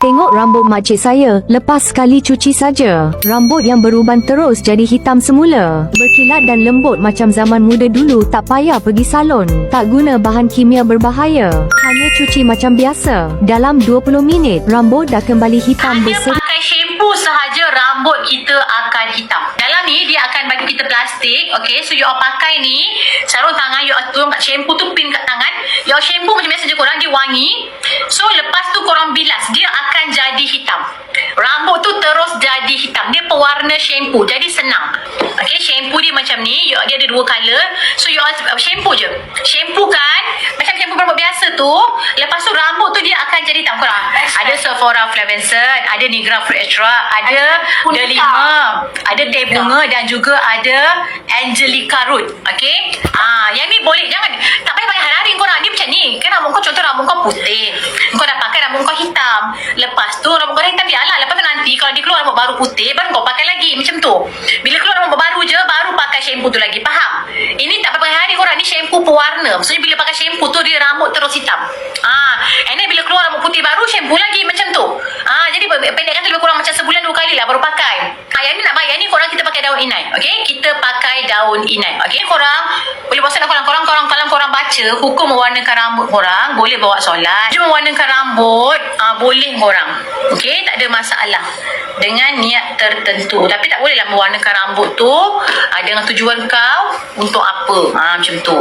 Tengok rambut makcik saya, lepas sekali cuci saja. Rambut yang beruban terus jadi hitam semula. Berkilat dan lembut macam zaman muda dulu tak payah pergi salon. Tak guna bahan kimia berbahaya. Hanya cuci macam biasa. Dalam 20 minit, rambut dah kembali hitam Hanya berseri. pakai shampoo sahaja rambut kita akan hitam. Dalam ni dia akan bagi kita plastik. Okay, so you all pakai ni. Sarung tangan you all turun kat shampoo tu pin kat tangan. You all shampoo macam biasa je korang. Dia wangi. Lepas tu korang bilas. Dia akan jadi hitam. Rambut tu terus jadi hitam. Dia pewarna shampoo. Jadi senang. Okay, shampoo dia macam ni. You, dia ada dua colour. So you all shampoo je. Shampoo kan. Macam shampoo rambut biasa tu. Lepas tu rambut tu dia akan jadi hitam. Korang. Ada Sephora Flavensen. Ada Nigra Fruit Extra. Ada Delima. Ada teh bunga dan juga ada Angelica Root. Okay. Ah, yang ni boleh. Jangan. Tak payah pakai hari-hari korang. Dia macam ni. Kan rambut kau contoh rambut kau putih. Kau hitam. Lepas tu rambut dah hitam biarlah. Lepas tu nanti kalau dia keluar rambut baru putih. Baru kau pakai lagi. Macam tu. Bila keluar rambut baru je. Baru pakai shampoo tu lagi. Faham? Ini tak pakai hari korang. Ni shampoo pewarna. Maksudnya bila pakai shampoo tu dia rambut terus hitam. Ah, and then bila keluar rambut putih baru shampoo lagi macam tu. Ah, jadi pendek kata lebih kurang macam sebulan dua kali lah baru pakai. Ah, yang ni nak bayar ni korang kita pakai daun inai. Okay? Kita pakai daun inai. Okay? Korang boleh bosan korang. Korang, korang, baca hukum mewarnakan rambut korang boleh bawa solat. Cuma mewarnakan rambut ah, boleh korang. Okay? Tak ada masalah. Dengan niat tertentu. Tapi tak bolehlah mewarnakan rambut tu ah, dengan tujuan kau untuk apa. Ah, macam tu.